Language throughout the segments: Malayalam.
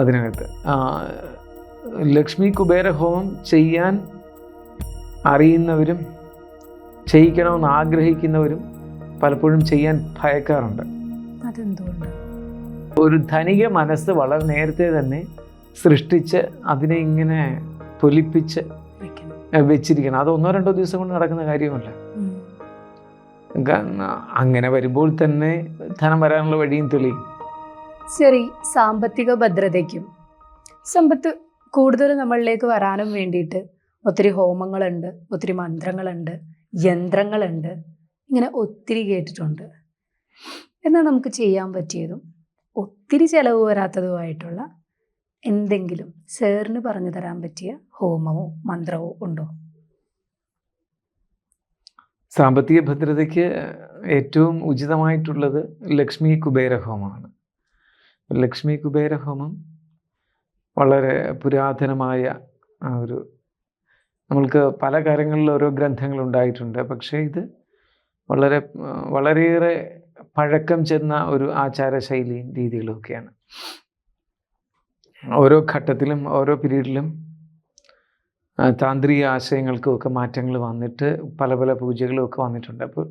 അതിനകത്ത്. ലക്ഷ്മി കുബേര ഹോമം ചെയ്യാൻ അറിയുന്നവരും ചെയ്യിക്കണമെന്ന് ആഗ്രഹിക്കുന്നവരും പലപ്പോഴും ചെയ്യാൻ ഭയക്കാറുണ്ട്. അതെന്തുകൊണ്ട്? ഒരു ധനിക മനസ്സ് വളരെ നേരത്തെ തന്നെ സൃഷ്ടിച്ച് അതിനെ ഇങ്ങനെ പൊലിപ്പിച്ച് വെച്ചിരിക്കണം. അത് ഒന്നോ രണ്ടോ ദിവസം കൊണ്ട് നടക്കുന്ന കാര്യമല്ല. അങ്ങനെ വരുമ്പോൾ തന്നെ ധനം വരാനുള്ള വഴിയും തെളിയും. ശരി സാമ്പത്തിക ഭദ്രതയ്ക്കും സമ്പത്ത് കൂടുതൽ നമ്മളിലേക്ക് വരാനും വേണ്ടിയിട്ട് ഒത്തിരി ഹോമങ്ങളുണ്ട് ഒത്തിരി മന്ത്രങ്ങളുണ്ട് യന്ത്രങ്ങളുണ്ട്. ഇങ്ങനെ ഒത്തിരി കേട്ടിട്ടുണ്ട്. എന്നാൽ നമുക്ക് ചെയ്യാൻ പറ്റിയതും ഒത്തിരി ചിലവ് വരാത്തതുമായിട്ടുള്ള എന്തെങ്കിലും സാറിന് പറഞ്ഞു തരാൻ പറ്റിയ ഹോമമോ മന്ത്രമോ ഉണ്ടോ? സാമ്പത്തിക ഭദ്രതയ്ക്ക് ഏറ്റവും ഉചിതമായിട്ടുള്ളത് ലക്ഷ്മി കുബേര ഹോമമാണ് ലക്ഷ്മി കുബേര ഹോമം വളരെ പുരാതനമായ ഒരു നമ്മൾക്ക് പല കാര്യങ്ങളിൽ ഓരോ ഗ്രന്ഥങ്ങൾ ഉണ്ടായിട്ടുണ്ട്. പക്ഷേ ഇത് വളരെ വളരെയേറെ പഴക്കം ചെന്ന ഒരു ആചാരശൈലിയും രീതികളും ഒക്കെയാണ് ഓരോ ഘട്ടത്തിലും ഓരോ പീരീഡിലും താന്ത്രിക ആശയങ്ങൾക്കും ഒക്കെ മാറ്റങ്ങൾ വന്നിട്ട് പല പല പൂജകളും ഒക്കെ വന്നിട്ടുണ്ട്. അപ്പോൾ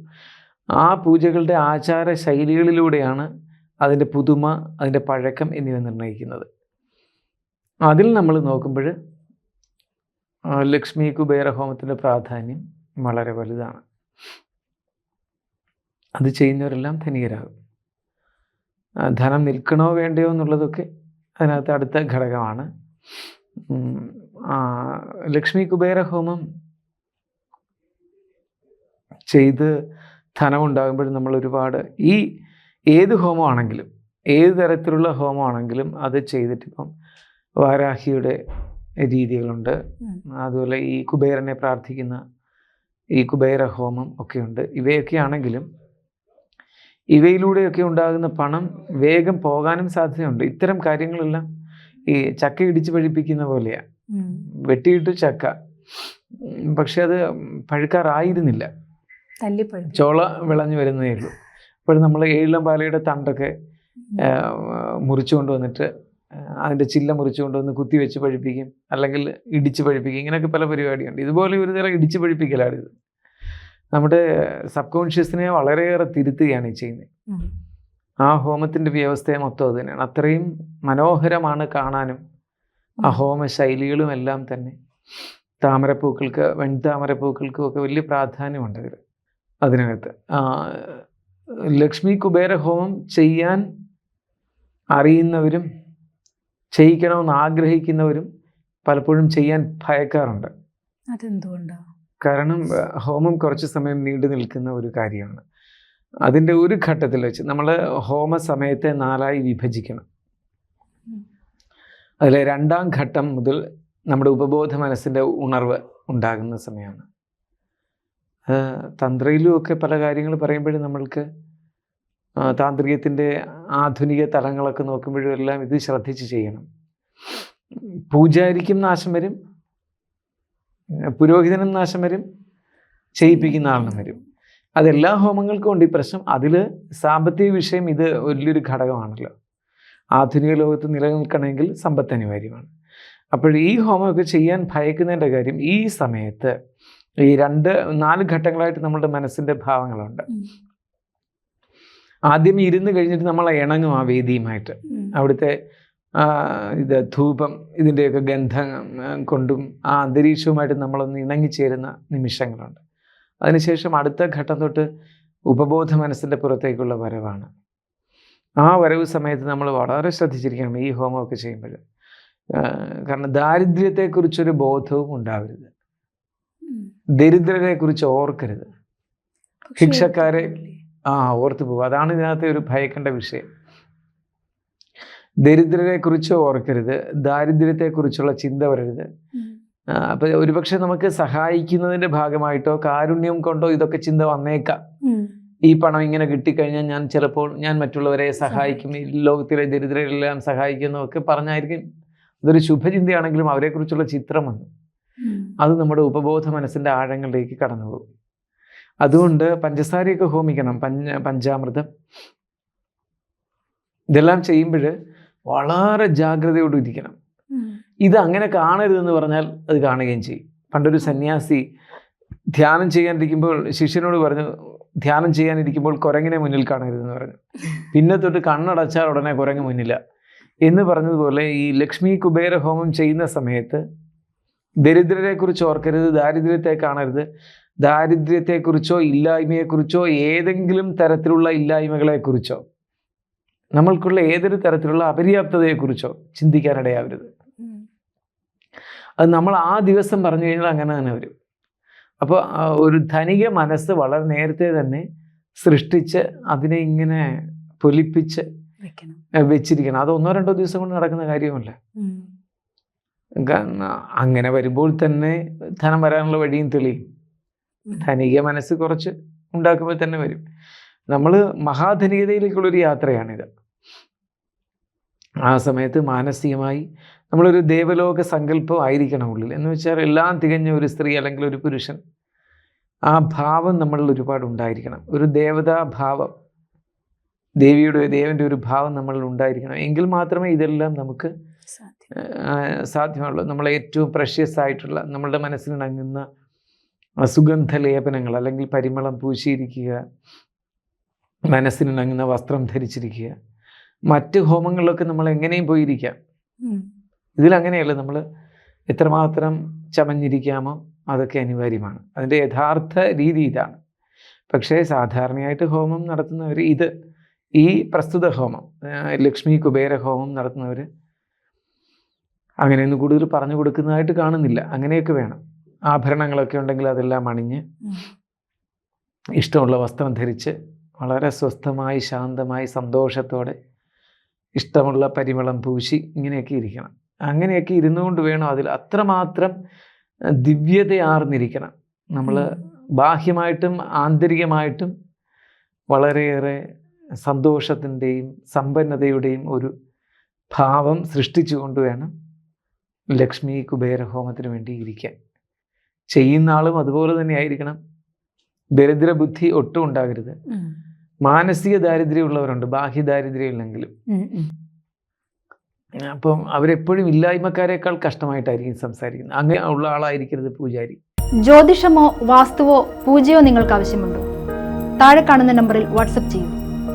ആ പൂജകളുടെ ആചാര ശൈലികളിലൂടെയാണ് അതിന്റെ പുതുമ അതിന്റെ പഴക്കം എന്നിവ നിർണയിക്കുന്നത്. അതിൽ നമ്മൾ നോക്കുമ്പോൾ ലക്ഷ്മി കുബേര ഹോമത്തിന്റെ പ്രാധാന്യം വളരെ വലുതാണ്. അത് ചെയ്യുന്നവരെല്ലാം ധനികരാകും. ധനം നിൽക്കണോ വേണ്ടയോ എന്നുള്ളതൊക്കെ അതിനകത്ത് അടുത്ത ഘടകമാണ്. ലക്ഷ്മി കുബേര ഹോമം ചെയ്ത് ധനമുണ്ടാകുമ്പോൾ നമ്മൾ ഒരുപാട് ഈ ഏത് ഹോമമാണെങ്കിലും ഏത് തരത്തിലുള്ള ഹോമമാണെങ്കിലും അത് ചെയ്തിട്ടിപ്പം വാരാഹിയുടെ രീതികളുണ്ട്. അതുപോലെ ഈ കുബേരനെ പ്രാർത്ഥിക്കുന്ന ഈ കുബേര ഹോമം ഒക്കെയുണ്ട്. ഇവയൊക്കെ ആണെങ്കിലും ഇവയിലൂടെയൊക്കെ ഉണ്ടാകുന്ന പണം വേഗം പോകാനും സാധ്യതയുണ്ട്. ഇത്തരം കാര്യങ്ങളെല്ലാം ഈ ചക്ക ഇടിച്ച് പഴിപ്പിക്കുന്ന പോലെയാ. വെട്ടിയിട്ട് ചക്ക. പക്ഷെ അത് പഴുക്കാറായിരുന്നില്ല. ചോള വിളഞ്ഞു വരുന്നേ ഉള്ളൂ. അപ്പോൾ നമ്മൾ ഏഴിലം പാലയുടെ തണ്ടൊക്കെ മുറിച്ചു കൊണ്ടുവന്നിട്ട് അതിന്റെ ചില്ല മുറിച്ചു കൊണ്ടുവന്ന് കുത്തി വെച്ച് പഴിപ്പിക്കും അല്ലെങ്കിൽ ഇടിച്ച് പഴിപ്പിക്കും ഇങ്ങനെയൊക്കെ പല പരിപാടിയുണ്ട്. ഇതുപോലെ ഒരു തരം ഇടിച്ച് ഇത്. നമ്മുടെ സബ് കോൺഷ്യസിനെ വളരെയേറെ തിരുത്തുകയാണ് ഈ ചെയ്യുന്നത്. ആ ഹോമത്തിന്റെ വ്യവസ്ഥയെ മൊത്തം അത് തന്നെയാണ്. അത്രയും മനോഹരമാണ് കാണാനും ആ ഹോമ ശൈലികളും എല്ലാം തന്നെ. താമരപ്പൂക്കൾക്ക് വെൺതാമരപ്പൂക്കൾക്കും ഒക്കെ വലിയ പ്രാധാന്യമുണ്ട് ഇതിൽ അതിനകത്ത്. ലക്ഷ്മി കുബേര ഹോമം ചെയ്യാൻ അറിയുന്നവരും ചെയ്യിക്കണമെന്ന് ആഗ്രഹിക്കുന്നവരും പലപ്പോഴും ചെയ്യാൻ ഭയക്കാറുണ്ട്. അതെന്തുകൊണ്ടാണ് കാരണം ഹോമം കുറച്ച് സമയം നീണ്ടു നിൽക്കുന്ന ഒരു കാര്യമാണ്. അതിന്റെ ഒരു ഘട്ടത്തിൽ വെച്ച് നമ്മൾ ഹോമ സമയത്തെ നാലായി വിഭജിക്കണം. അതിലെ രണ്ടാം ഘട്ടം മുതൽ നമ്മുടെ ഉപബോധ മനസ്സിന്റെ ഉണർവ് ഉണ്ടാകുന്ന സമയമാണ്. തന്ത്രയിലും ഒക്കെ പല കാര്യങ്ങൾ പറയുമ്പോഴും നമ്മൾക്ക് താന്ത്രികത്തിന്റെ ആധുനിക തലങ്ങളൊക്കെ നോക്കുമ്പോഴും എല്ലാം ഇത് ശ്രദ്ധിച്ച് ചെയ്യണം. പൂജാരിക്കും നാശം വരും. പുരോഹിതനും നാശം വരും. ചെയ്യിപ്പിക്കുന്ന ആളിനും വരും. അതെല്ലാ ഹോമങ്ങൾക്കും ഉണ്ട്. ഈ പ്രശ്നം അതിൽ സാമ്പത്തിക വിഷയം ഇത് വലിയൊരു ഘടകമാണല്ലോ. ആധുനിക ലോകത്ത് നിലനിൽക്കണമെങ്കിൽ സമ്പത്ത് അനിവാര്യമാണ്. അപ്പോൾ ഈ ഹോമമൊക്കെ ചെയ്യാൻ ഭയക്കുന്നതിന്റെ കാര്യം ഈ സമയത്ത് ഈ രണ്ട് നാല് ഘട്ടങ്ങളായിട്ട് നമ്മളുടെ മനസ്സിന്റെ ഭാവങ്ങളുണ്ട്. ആദ്യം ഇരുന്ന് കഴിഞ്ഞിട്ട് നമ്മൾ ഇണങ്ങും ആ വേദിയുമായിട്ട്. അവിടുത്തെ ഇത് ധൂപം ഇതിന്റെയൊക്കെ ഗന്ധം കൊണ്ടും ആ അന്തരീക്ഷവുമായിട്ട് നമ്മളൊന്ന് ഇണങ്ങിച്ചേരുന്ന നിമിഷങ്ങളുണ്ട്. അതിനുശേഷം അടുത്ത ഘട്ടം തൊട്ട് ഉപബോധ മനസ്സിന്റെ പുറത്തേക്കുള്ള വരവാണ്. ആ വരവ് സമയത്ത് നമ്മൾ വളരെ ശ്രദ്ധിച്ചിരിക്കണം ഈ ഹോമമൊക്കെ ചെയ്യുമ്പോൾ. കാരണം ദാരിദ്ര്യത്തെക്കുറിച്ചൊരു ബോധവും ഉണ്ടാവരുത്. ഉം. ദരിദ്രരെക്കുറിച്ച് ഓർക്കരുത്. ശിക്ഷക്കാരെ ആ ഓർത്തു പോകും അതാണ് ഇതിനകത്തെ ഒരു ഭയക്കേണ്ട വിഷയം. ദരിദ്രരെ കുറിച്ച് ഓർക്കരുത്. ദാരിദ്ര്യത്തെക്കുറിച്ചുള്ള ചിന്ത വരരുത്. അപ്പൊ ഒരുപക്ഷെ നമുക്ക് സഹായിക്കുന്നതിന്റെ ഭാഗമായിട്ടോ കാരുണ്യം കൊണ്ടോ ഇതൊക്കെ ചിന്ത വന്നേക്കാം. ഈ പണം ഇങ്ങനെ കിട്ടിക്കഴിഞ്ഞാൽ ഞാൻ ചിലപ്പോൾ ഞാൻ മറ്റുള്ളവരെ സഹായിക്കും. ഈ ലോകത്തിലെ ദരിദ്രരെല്ലാം സഹായിക്കുന്നതൊക്കെ പറഞ്ഞായിരിക്കും. അതൊരു ശുഭചിന്തയാണെങ്കിലും അവരെക്കുറിച്ചുള്ള ചിത്രം വന്നു. അത് നമ്മുടെ ഉപബോധ മനസ്സിന്റെ ആഴങ്ങളിലേക്ക് കടന്നു പോകും അതുകൊണ്ട് പഞ്ചസാരയൊക്കെ ഹോമിക്കണം. പഞ്ച പഞ്ചാമൃതം. ഇതെല്ലാം ചെയ്യുമ്പോൾ വളരെ ജാഗ്രതയോടെ ഇരിക്കണം. ഇത് അങ്ങനെ കാണരുതെന്ന് പറഞ്ഞാൽ അത് കാണുകയും ചെയ്യും. പണ്ടൊരു സന്യാസി ധ്യാനം ചെയ്യാനിരിക്കുമ്പോൾ ശിഷ്യനോട് പറഞ്ഞു ധ്യാനം ചെയ്യാനിരിക്കുമ്പോൾ കുരങ്ങിനെ മുന്നിൽ കാണരുതെന്ന് പറഞ്ഞു. പിന്നെ തൊട്ട് കണ്ണടച്ചാൽ ഉടനെ കുരങ്ങ് മുന്നില്ല എന്ന് പറഞ്ഞതുപോലെ ഈ ലക്ഷ്മി കുബേര ഹോമം ചെയ്യുന്ന സമയത്ത് ദരിദ്രരെക്കുറിച്ച് ഓർക്കരുത് ദാരിദ്ര്യത്തെ കാണരുത്. ദാരിദ്ര്യത്തെക്കുറിച്ചോ ഇല്ലായ്മയെക്കുറിച്ചോ ഏതെങ്കിലും തരത്തിലുള്ള ഇല്ലായ്മകളെക്കുറിച്ചോ നമ്മൾക്കുള്ള ഏതൊരു തരത്തിലുള്ള അപര്യാപ്തതയെക്കുറിച്ചോ ചിന്തിക്കാനിടയാവരുത്. അത് നമ്മൾ ആ ദിവസം പറഞ്ഞു കഴിഞ്ഞാൽ അങ്ങനെ തന്നെ വരും. അപ്പോൾ ഒരു ധനിക മനസ്സ് വളരെ നേരത്തെ തന്നെ സൃഷ്ടിച്ച് അതിനെ ഇങ്ങനെ പൊലിപ്പിച്ച് വെച്ചിരിക്കണം. അത് ഒന്നോ രണ്ടോ ദിവസം കൊണ്ട് നടക്കുന്ന കാര്യമല്ല. അങ്ങനെ വരുമ്പോൾ തന്നെ ധനം വരാനുള്ള വഴിയും തെളിയും. ധനിക മനസ്സ് കുറച്ച് ഉണ്ടാക്കുമ്പോൾ തന്നെ വരും. നമ്മൾ മഹാധനികതയിലേക്കുള്ളൊരു യാത്രയാണിത്. ആ സമയത്ത് മാനസികമായി നമ്മളൊരു ദേവലോക സങ്കല്പം ആയിരിക്കണം ഉള്ളിൽ. എന്ന് വെച്ചാൽ എല്ലാം തികഞ്ഞ ഒരു സ്ത്രീ അല്ലെങ്കിൽ ഒരു പുരുഷൻ ആ ഭാവം നമ്മളിൽ ഒരുപാട് ഉണ്ടായിരിക്കണം. ഒരു ദേവതാ ഭാവം ദേവിയുടെ ദേവന്റെ ഒരു ഭാവം നമ്മളിൽ ഉണ്ടായിരിക്കണം. എങ്കിൽ മാത്രമേ ഇതെല്ലാം നമുക്ക് സാധ്യമുള്ളൂ നമ്മളെ ഏറ്റവും പ്രഷ്യസ് ആയിട്ടുള്ള നമ്മളുടെ മനസ്സിലിണങ്ങുന്ന സുഗന്ധ ലേപനങ്ങൾ അല്ലെങ്കിൽ പരിമളം പൂശിയിരിക്കുക മനസ്സിനിണങ്ങുന്ന വസ്ത്രം ധരിച്ചിരിക്കുക മറ്റ് ഹോമങ്ങളിലൊക്കെ നമ്മൾ എങ്ങനെയും പോയിരിക്കാം. ഇതിലങ്ങനെയല്ല നമ്മൾ എത്രമാത്രം ചമഞ്ഞിരിക്കാമോ അതൊക്കെ അനിവാര്യമാണ്. അതിന്റെ യഥാർത്ഥ രീതി ഇതാണ്. പക്ഷേ സാധാരണയായിട്ട് ഹോമം നടത്തുന്നവർ ഇത് ഈ പ്രസ്തുത ഹോമം ലക്ഷ്മി കുബേര ഹോമം നടത്തുന്നവർ അങ്ങനെയൊന്നും കൂടുതൽ പറഞ്ഞു കൊടുക്കുന്നതായിട്ട് കാണുന്നില്ല. അങ്ങനെയൊക്കെ വേണം. ആഭരണങ്ങളൊക്കെ ഉണ്ടെങ്കിൽ അതെല്ലാം അണിഞ്ഞ് ഇഷ്ടമുള്ള വസ്ത്രം ധരിച്ച് വളരെ സ്വസ്ഥമായി ശാന്തമായി സന്തോഷത്തോടെ ഇഷ്ടമുള്ള പരിമളം പൂശി ഇങ്ങനെയൊക്കെ ഇരിക്കണം. അങ്ങനെയൊക്കെ ഇരുന്നുകൊണ്ട് വേണം അതിൽ അത്രമാത്രം ദിവ്യത ദിവ്യതയാർന്നിരിക്കണം നമ്മൾ ബാഹ്യമായിട്ടും ആന്തരികമായിട്ടും വളരെയേറെ സന്തോഷത്തിന്റെയും സമ്പന്നതയുടെയും ഒരു ഭാവം സൃഷ്ടിച്ചുകൊണ്ട് വേണം ലക്ഷ്മി കുബേര ഹോമത്തിന് വേണ്ടി ഇരിക്കാൻ. ചെയ്യുന്ന ആളും അതുപോലെ തന്നെ ആയിരിക്കണം. ദരിദ്ര ബുദ്ധി ഒട്ടും ഉണ്ടാകരുത്. മാനസിക ദാരിദ്ര്യമുള്ളവരുണ്ട് ബാഹ്യ ദാരിദ്ര്യം ഇല്ലെങ്കിലും. അപ്പം അവരെപ്പോഴും ഇല്ലായ്മക്കാരേക്കാൾ കഷ്ടമായിട്ടായിരിക്കും സംസാരിക്കുന്നത്. അങ്ങനെ ഉള്ള ആളായിരിക്കരുത് പൂജാരി. ജ്യോതിഷമോ വാസ്തുവോ പൂജയോ നിങ്ങൾക്ക് ആവശ്യമുണ്ടോ? താഴെ കാണുന്ന നമ്പറിൽ വാട്സപ്പ് ചെയ്യൂ.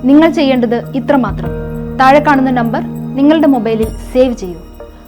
നിങ്ങൾ ചെയ്യേണ്ടത് ഇത്രമാത്രം. താഴെ കാണുന്ന നമ്പർ നിങ്ങളുടെ മൊബൈലിൽ സേവ് ചെയ്യൂ.